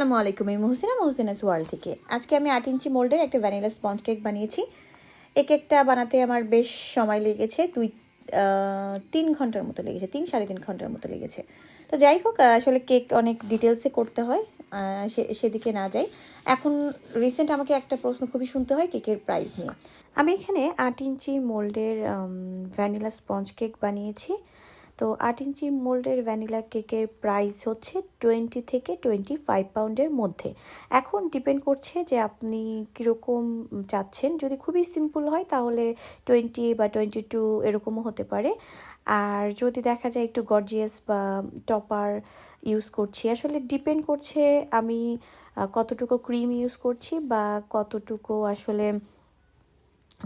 আসসালামু আলাইকুম, আমি মহসিনা মহসিনাস ওয়ার্ল্ড থেকে। আজকে আমি আট ইঞ্চি মোল্ডের একটা ভ্যানিলা স্পঞ্জ কেক বানিয়েছি। এই কেকটা বানাতে আমার বেশ সময় লেগেছে, দুই তিন ঘণ্টার মতো লেগেছে, তিন, সাড়ে তিন ঘণ্টার মতো লেগেছে। তো যাই হোক আসলে কেক অনেক ডিটেলসে করতে হয় সে, সেদিকে না যাই। এখন রিসেন্ট আমাকে একটা প্রশ্ন খুবই শুনতে হয় কেকের প্রাইস নিয়ে। আমি এখানে আট ইঞ্চি মোল্ডের ভ্যানিলা স্পঞ্জ কেক বানিয়েছি। তো আট ইঞ্চি মোল্ডের ভ্যানিলা কেকের প্রাইস হচ্ছে টোয়েন্টি থেকে টোয়েন্টি ফাইভ পাউন্ডের মধ্যে। এখন ডিপেন্ড করছে যে আপনি কীরকম চাচ্ছেন। যদি খুবই সিম্পল হয়, তাহলে টোয়েন্টি বা টোয়েন্টি টু এরকমও হতে পারে। আর যদি দেখা যায় একটু গর্জিয়াস বা টপার ইউজ করছি, আসলে ডিপেন্ড করছে আমি কতটুকু ক্রিম ইউজ করছি বা কতটুকু আসলে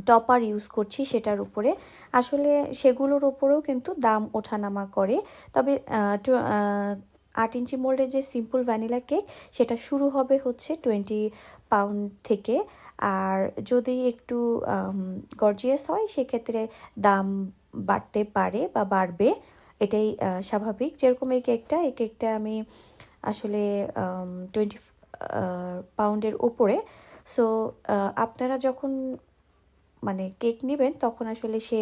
টপার ইউজ করছি সেটার উপরে। আসলে সেগুলোর ওপরেও কিন্তু দাম ওঠানামা করে। তবে আট ইঞ্চি মোল্ডের যে সিম্পল ভ্যানিলা কেক সেটা শুরু হবে হচ্ছে টোয়েন্টি পাউন্ড থেকে। আর যদি একটু গর্জিয়াস হয়, সেক্ষেত্রে দাম বাড়তে পারে বা বাড়বে। এটাই স্বাভাবিক। যেরকম এই কেকটা এই কেকটা আমি আসলে টোয়েন্টি পাউন্ডের উপরে। সো আপনারা যখন মানে কেক নেবেন, তখন আসলে সে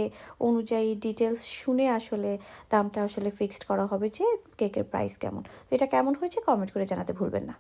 অনুযায়ী ডিটেলস শুনে আসলে দামটা আসলে ফিক্সড করা হবে যে কেকের প্রাইস কেমন। এটা কেমন হয়েছে কমেন্ট করে জানাতে ভুলবেন না।